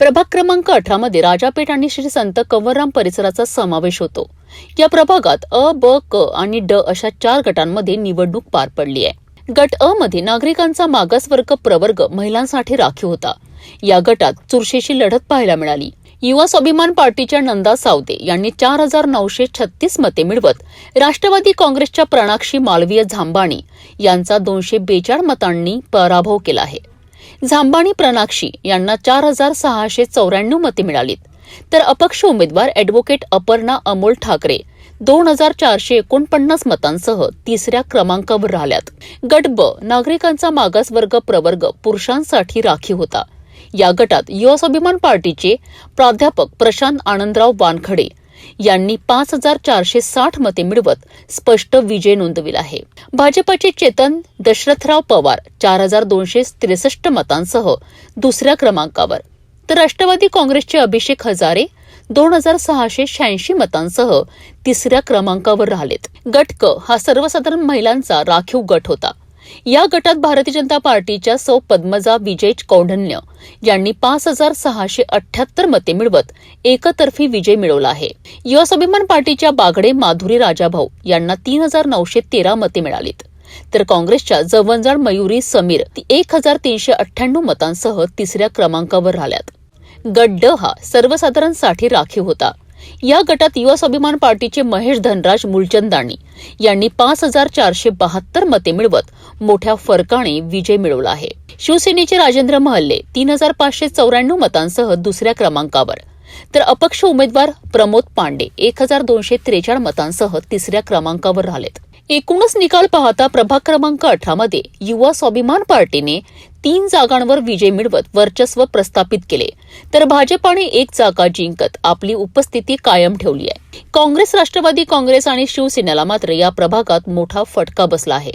प्रभाग क्रमांक अठरामध्ये राजापेठ आणि श्री संत कंवरराम परिसराचा समावेश होतो. या प्रभागात अ ब क आणि ड अशा चार गटांमध्ये निवडणूक पार पडली आहे. गट अ मध्ये नागरिकांचा मागासवर्ग प्रवर्ग महिलांसाठी राखीव होता. या गटात चुरशीची लढत पाहायला मिळाली. युवा स्वाभिमान पार्टीच्या नंदा सावदे यांनी चार हजार नऊशे छत्तीस मते मिळवत राष्ट्रवादी काँग्रेसच्या प्रणाक्षी मालवीय झांबाणी यांचा दोनशे बेचाळ मतांनी पराभव केला आहे. झांबाणी प्रणाक्षी यांना चार हजार सहाशे चौऱ्याण्णव मते मिळालीत. तर अपक्ष उमेदवार अॅडव्होकेट अपर्णा अमोल ठाकरे दोन हजार चारशे एकोणपन्नास मतांसह तिसऱ्या क्रमांकावर राहिल्यात. गट ब नागरिकांचा मागासवर्ग प्रवर्ग पुरुषांसाठी राखीव होता. या गटात युवा स्वाभिमान पार्टीचे प्राध्यापक प्रशांत आनंदराव वानखडे यांनी पाच हजार चारशे साठ मते मिळवत स्पष्ट विजय नोंदविला आहे. भाजपाचे चेतन दशरथराव पवार चार हजार दोनशे त्रेसष्ट मतांसह दुसऱ्या क्रमांकावर. तर राष्ट्रवादी काँग्रेसचे अभिषेक हजारे दोन हजार सहाशे शहाऐंशी मतांसह तिसऱ्या क्रमांकावर राहिलेत. गटक हा सर्वसाधारण महिलांचा राखीव गट होता. या गटात भारतीय जनता पार्टीच्या सौ पद्मजा विजय कौंढन्य यांनी पाच हजार सहाशे अठ्याहत्तर मते मिळवत एकतर्फी विजय मिळवला आहे. युवा स्वाभिमान पार्टीच्या बागडे माधुरी राजाभाऊ यांना तीन हजार नऊशे तेरा मते मिळालीत. तर काँग्रेसच्या जवंजाळ मयुरी समीर एक हजार तीनशे अठ्ठ्याण्णव मतांसह तिसऱ्या क्रमांकावर राहिल्यात. गट ड हा सर्वसाधारणसाठी राखीव होता. या गटात युवा स्वाभिमान पार्टीचे महेश धनराज मुलचंदानी यांनी पाच हजार चारशे बहात्तर मते मिळवत मोठ्या फरकाने विजय मिळवला आहे. शिवसेनेचे राजेंद्र महल्ले तीन हजार पाचशे चौऱ्याण्णव मतांसह दुसऱ्या क्रमांकावर. तर अपक्ष उमेदवार प्रमोद पांडे एक हजार दोनशे त्रेचाळ मतांसह तिसऱ्या क्रमांकावर राहिलेत. एकूणच निकाल पाहता प्रभाग क्रमांक अठरामध्ये युवा स्वाभिमान पार्टीने तीन जागांवर विजय मिळवत वर्चस्व प्रस्थापित केले. तर भाजपाने एक जागा जिंकत आपली उपस्थिती कायम ठेवली आहे. काँग्रेस राष्ट्रवादी काँग्रेस आणि शिवसेनेला मात्र या प्रभागात मोठा फटका बसला आहे.